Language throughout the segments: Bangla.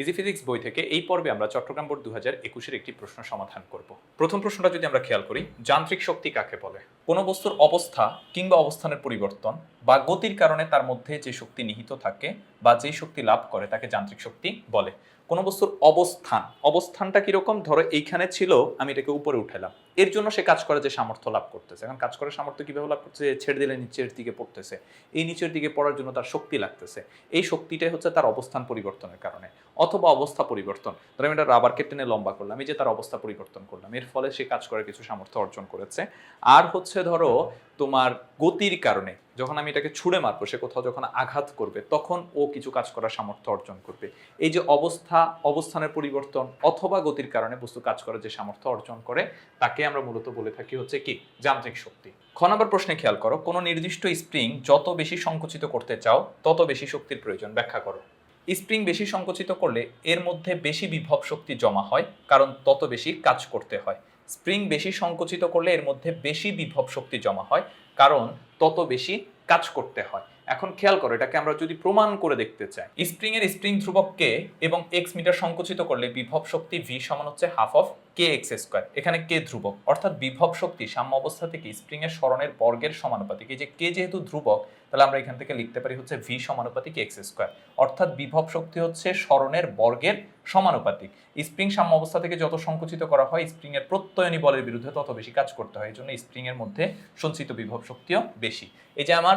ইজি ফিজিক্স বই থেকে এই পর্বে আমরা চট্টগ্রাম বোর্ড দু হাজার একুশের একটি প্রশ্ন সমাধান করব। প্রথম প্রশ্নটা যদি আমরা খেয়াল করি, যান্ত্রিক শক্তি কাকে বলে? কোনো বস্তুর অবস্থা কিংবা অবস্থানের পরিবর্তন বা গতির কারণে তার মধ্যে যে শক্তি নিহিত থাকে বা যে শক্তি লাভ করে তাকে যান্ত্রিক শক্তি বলে। কোনো বস্তুর অবস্থান, অবস্থানটা কীরকম? ধরো এইখানে ছিল, আমি এটাকে উপরে উঠালাম। এর জন্য সে কাজ করে যে সামর্থ্য লাভ করতেছে। এখন কাজ করার সামর্থ্য কীভাবে লাভ করতেছে? ছেড়ে দিলে নিচের দিকে পড়তেছে। এই নিচের দিকে পড়ার জন্য তার শক্তি লাগতেছে। এই শক্তিটাই হচ্ছে তার অবস্থান পরিবর্তনের কারণে। অথবা অবস্থা পরিবর্তন। ধরো আমি একটা রাবার টেনে লম্বা করলাম, এই যে তার অবস্থা পরিবর্তন করলাম, এর ফলে সে কাজ করার কিছু সামর্থ্য অর্জন করেছে। আর হচ্ছে ধরো, তোমার গতির কারণে যখন আমি এটাকে ছুঁড়ে মারবো, সে কোথাও যখন আঘাত করবে, তখন ও কিছু কাজ করার সামর্থ্য অর্জন করবে। এই যে অবস্থা, অবস্থানের পরিবর্তন অথবা গতির কারণে বস্তু কাজ করার যে সামর্থ্য অর্জন করে, তাকে আমরা মূলত বলে থাকি হচ্ছে কি? যান্ত্রিক শক্তি। খ নম্বর প্রশ্নে খেয়াল করো, কোনো নির্দিষ্ট স্প্রিং যত বেশি সংকুচিত করতে চাও, তত বেশি শক্তির প্রয়োজন। ব্যাখ্যা করো। স্প্রিং বেশি সংকুচিত করলে এর মধ্যে বেশি বিভব শক্তি জমা হয়, কারণ তত বেশি কাজ করতে হয়। স্প্রিং বেশি সংকুচিত করলে এর মধ্যে বেশি বিভব শক্তি জমা হয়, কারণ তত বেশি কাজ করতে হয়। এখন খেয়াল করো, এটাকে আমরা যদি প্রমাণ করে দেখতে চাই স্প্রিং এর স্প্রিং ধ্রুবককে এবং এক্স মিটার সংকুচিত করলে বিভব শক্তি ভি সমান হচ্ছে half of K X square এখানে কে ধ্রুবক, অর্থাৎ বিভব শক্তি সাম্য অবস্থা থেকে স্প্রিং এর স্মরণের বর্গের সমানুপাতিক, এই যে কে যেহেতু ধ্রুবক, তাহলে আমরা এখান থেকে লিখতে পারি হচ্ছে ভি সমানুপাতিক এক্স স্কোয়ার অর্থাৎ বিভব শক্তি হচ্ছে স্মরণের বর্গের সমানুপাতিক স্প্রিং সাম্য অবস্থা থেকে যত সংকুচিত করা হয় স্প্রিং এর প্রত্যয়নী বলের বিরুদ্ধে তত বেশি কাজ করতে হয়, এই জন্য স্প্রিং এর মধ্যে সঞ্চিত বিভব শক্তিও বেশি, এই যে আমার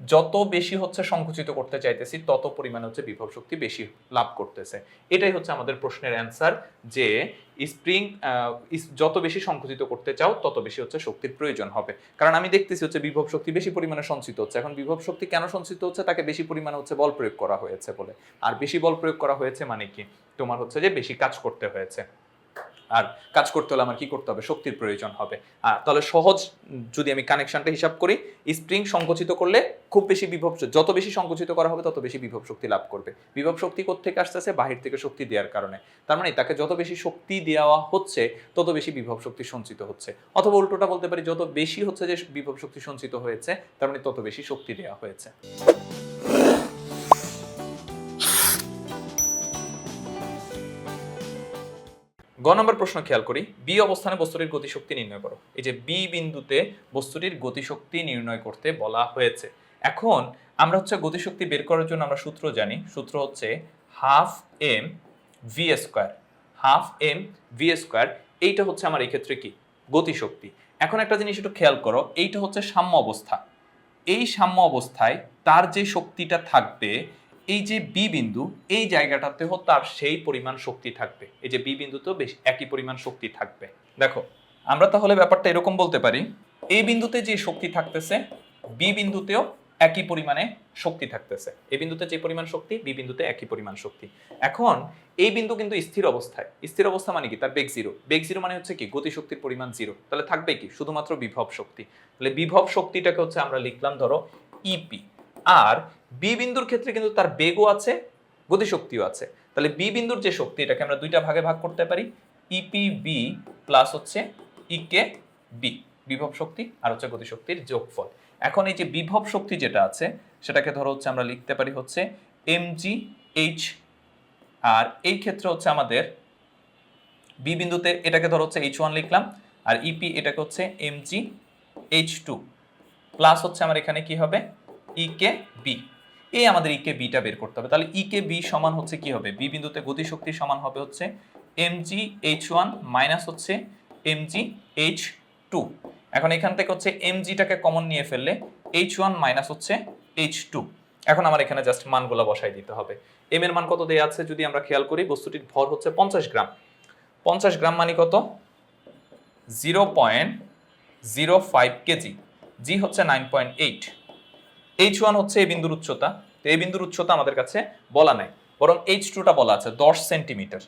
যত বেশি হচ্ছে সংকুচিত করতে চাইতেছি, তত পরিমাণে হচ্ছে বিভব শক্তি বেশি লাভ করতেছে। এটাই হচ্ছে আমাদের প্রশ্নের অ্যান্সার যে স্প্রিং যত বেশি সংকুচিত করতে চাও, তত বেশি হচ্ছে শক্তির প্রয়োজন হবে। কারণ আমি দেখতেছি হচ্ছে বিভব শক্তি বেশি পরিমাণে সঞ্চিত হচ্ছে। এখন বিভব শক্তি কেন সঞ্চিত হচ্ছে? তাকে বেশি পরিমাণে হচ্ছে বল প্রয়োগ করা হয়েছে বলে। আর বেশি বল প্রয়োগ করা হয়েছে মানে কি? তোমার হচ্ছে যে বেশি কাজ করতে হয়েছে। আর কাজ করতে হলে আমার কি করতে হবে? শক্তির প্রয়োজন হবে। তাহলে সহজ যদি আমি কানেকশনটা হিসাব করি স্প্রিং সংকুচিত করলে খুব বেশি বিভব যত বেশি সংকুচিত করা হবে, তত বেশি বিভব শক্তি লাভ করবে। বিভব শক্তি থেকে আসতেছে? বাহির থেকে শক্তি দেওয়ার কারণে। তার মানে তাকে যত বেশি শক্তি দেওয়া হচ্ছে, তত বেশি বিভব শক্তি সঞ্চিত হচ্ছে। অথবা উল্টোটা বলতে পারি, যত বেশি হচ্ছে যে বিভব শক্তি সঞ্চিত হয়েছে, তার মানে তত বেশি শক্তি দেওয়া হয়েছে। গ নম্বর প্রশ্ন খেয়াল করি। বি অবস্থানে বস্তুটির গতিশক্তি নির্ণয় করো। এই যে বি বিন্দুতে বস্তুটির গতিশক্তি নির্ণয় করতে বলা হয়েছে। এখন আমরা হচ্ছে গতিশক্তি বের করার জন্য আমরা সূত্র জানি। সূত্র হচ্ছে half M V square. Half M V square, এইটা হচ্ছে আমার এই ক্ষেত্রে কি? গতিশক্তি। এখন একটা জিনিস একটু খেয়াল করো, এইটা হচ্ছে সাম্য অবস্থা। এই সাম্য অবস্থায় তার যে শক্তিটা থাকবে এই যে বি বিন্দু, এই জায়গাটাতেও তার সেই পরিমাণ শক্তি থাকবে। এই যে বি বিন্দুতেও বেশ একই পরিমাণ শক্তি থাকবে। দেখো, আমরা তাহলে ব্যাপারটা এরকম বলতে পারি। এই বিন্দুতে যে শক্তি থাকতেছে বি বিন্দুতেও একই পরিমাণে শক্তি থাকতেছে। এই বিন্দুতে যে পরিমাণ শক্তি বি বিন্দুতে একই পরিমাণ শক্তি। এখন এই বিন্দু কিন্তু স্থির অবস্থায়। স্থির অবস্থা মানে কি? তার বেগ জিরো বেগ জিরো মানে হচ্ছে কি? গতি শক্তির পরিমাণ জিরো তাহলে থাকবে কি? শুধুমাত্র বিভব শক্তি। তাহলে বিভব শক্তিটাকে হচ্ছে আমরা লিখলাম ধরো ইপি আর বি বিন্দুর ক্ষেত্রে কিন্তু তার বেগও আছে, গতিশক্তিও আছে। তাহলে বি বিন্দুর যে শক্তি, এটাকে আমরা দুইটা ভাগে ভাগ করতে পারি। ইপি বি প্লাস হচ্ছে ইকে বি বিভব শক্তি আর হচ্ছে গতিশক্তির যোগফল। এখন এই যে বিভব শক্তি যেটা আছে, সেটাকে ধরো হচ্ছে আমরা লিখতে পারি হচ্ছে এমজি এইচ আর এই ক্ষেত্রে হচ্ছে আমাদের বি বিন্দুতে এটাকে ধরো হচ্ছে এইচ ওয়ান লিখলাম আর ইপি এটাকে হচ্ছে এমজি এইচ টু প্লাস হচ্ছে আমার এখানে কি হবে? ইকে বি এই আমাদের ইকে বিটা বের করতে হবে। তাহলে ইকে বি সমান হচ্ছে কি হবে? বি বিন্দুতে গতিশক্তি সমান হবে হচ্ছে M G H one minus হচ্ছে এম জি এইচ টু এখন এখান থেকে হচ্ছে এম জিটাকে কমন নিয়ে ফেললে এইচ ওয়ান মাইনাস হচ্ছে এইচ টু এখন আমার এখানে জাস্ট মানগুলো বসাই দিতে হবে। এম এর মান কত দেওয়া আছে? যদি আমরা খেয়াল করি, বস্তুটির ভর হচ্ছে পঞ্চাশ গ্রাম। পঞ্চাশ গ্রাম মানে কত? Zero point zero five kg. G হচ্ছে nine point eight H one হচ্ছে এই বিন্দুর উচ্চতা। তো এই বিন্দুর উচ্চতা আমাদের কাছে বলা নাই। বরং এইচ টুটা বলা আছে, দশ সেন্টিমিটার।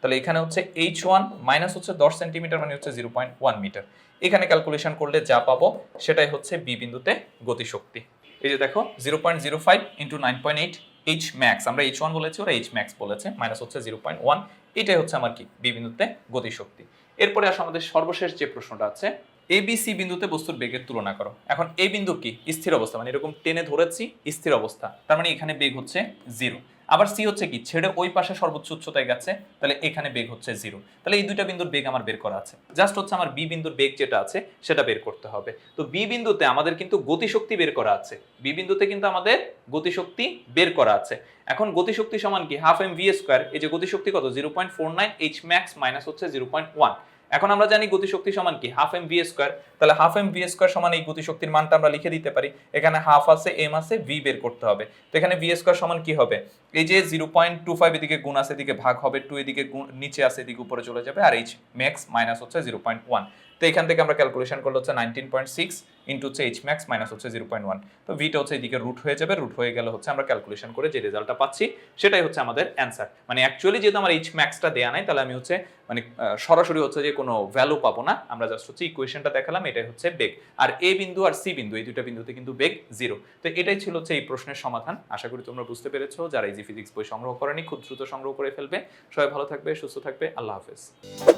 তাহলে এখানে হচ্ছে এইচ ওয়ান মাইনাস হচ্ছে দশ সেন্টিমিটার মানে হচ্ছে জিরো পয়েন্ট ওয়ান মিটার এখানে ক্যালকুলেশন করলে যা পাবো সেটাই হচ্ছে বি বিন্দুতে গতিশক্তি। এই যে দেখো zero point zero five into nine point eight H max আমরা এইচ ওয়ান বলেছি, ওরা এইচ ম্যাক্স বলেছে মাইনাস হচ্ছে জিরো পয়েন্ট ওয়ান এটাই হচ্ছে আমার কি? বি বিন্দুতে গতিশক্তি। এরপরে আসো আমাদের সর্বশেষ যে প্রশ্নটা আছে এ বি সি বিন্দুতে বস্তুর বেগের তুলনা করো। এখন এই বিন্দু কি? স্থির অবস্থা মানে এরকম টেনে ধরেছি, স্থির অবস্থা। তার মানে এখানে বেগ হচ্ছে জিরো। আবার সি হচ্ছে কি? ছেড়ে ওই পাশে সর্বোচ্চ উচ্চতায় গেছে, তাহলে এখানে বেগ হচ্ছে জিরো। তাহলে এই দুইটা বিন্দুর বেগ আমার বের করা আছে। জাস্ট হচ্ছে আমার বি বিন্দুর বেগ যেটা আছে, সেটা বের করতে হবে। তো বি বিন্দুতে আমাদের কিন্তু গতিশক্তি বের করা আছে। বি বিন্দুতে কিন্তু আমাদের গতিশক্তি বের করা আছে। এখন গতিশক্তি সমান কি? হাফ এম ভি স্কোয়ার এই যে গতিশক্তি কত? Zero point four nine H max minus হচ্ছে জিরো পয়েন্ট ওয়ান এখন আমরা জানি গতিশক্তি সমান কি? হাফ এম ভি স্কোয়ার তাহলে হাফ এম ভি স্কোয়ার সমান এই গতিশক্তির মানটা আমরা লিখে দিতে পারি। এখানে হাফ আছে এম আছে ভি বের করতে হবে। তো এখানে ভি স্কোয়ার সমান কি হবে? এই যে জিরো পয়েন্ট টু ফাইভ এদিকে গুণ আছে, এদিকে ভাগ হবে টু এদিকে গুণ- নিচে আছে, এদিকে উপরে চলে যাবে। আর এইচ ম্যাক্স মাইনাস হচ্ছে জিরো পয়েন্ট ওয়ান তো এখান থেকে আমরা ক্যালকুলেশন করলে হচ্ছে নাইনটিন পয়েন্ট সিক্স ইন্টু হচ্ছে এইচ ম্যাক্স মাইনাস হচ্ছে জিরো পয়েন্ট ওয়ান তো ভিটা হচ্ছে এদিকে রুট হয়ে যাবে রুট হয়ে গেলে হচ্ছে আমরা ক্যালকুলেশন করে যে রেজাল্টটা পাচ্ছি, সেটাই হচ্ছে আমাদের অ্যান্সার মানে অ্যাকচুয়ালি যেহেতু আমার এইচ ম্যাক্সটা দেয়া নাই, তাহলে আমি হচ্ছে মানে সরাসরি হচ্ছে যে কোনো ভ্যালু পাবো না। আমরা জাস্ট হচ্ছে ইকুয়েশনটা দেখালাম, এটাই হচ্ছে বেগ। আর এ বিন্দু আর সি বিন্দু, এই দুইটা বিন্দুতে কিন্তু বেগ জিরো তো এটাই ছিল হচ্ছে এই প্রশ্নের সমাধান। আশা করি তোমরা বুঝতে পেরেছ। যারা ইজি ফিজিক্স বই সংগ্রহ করেনি, খুব দ্রুত সংগ্রহ করে ফেলবে। সবাই ভালো থাকবে, সুস্থ থাকবে। আল্লাহ হাফেজ।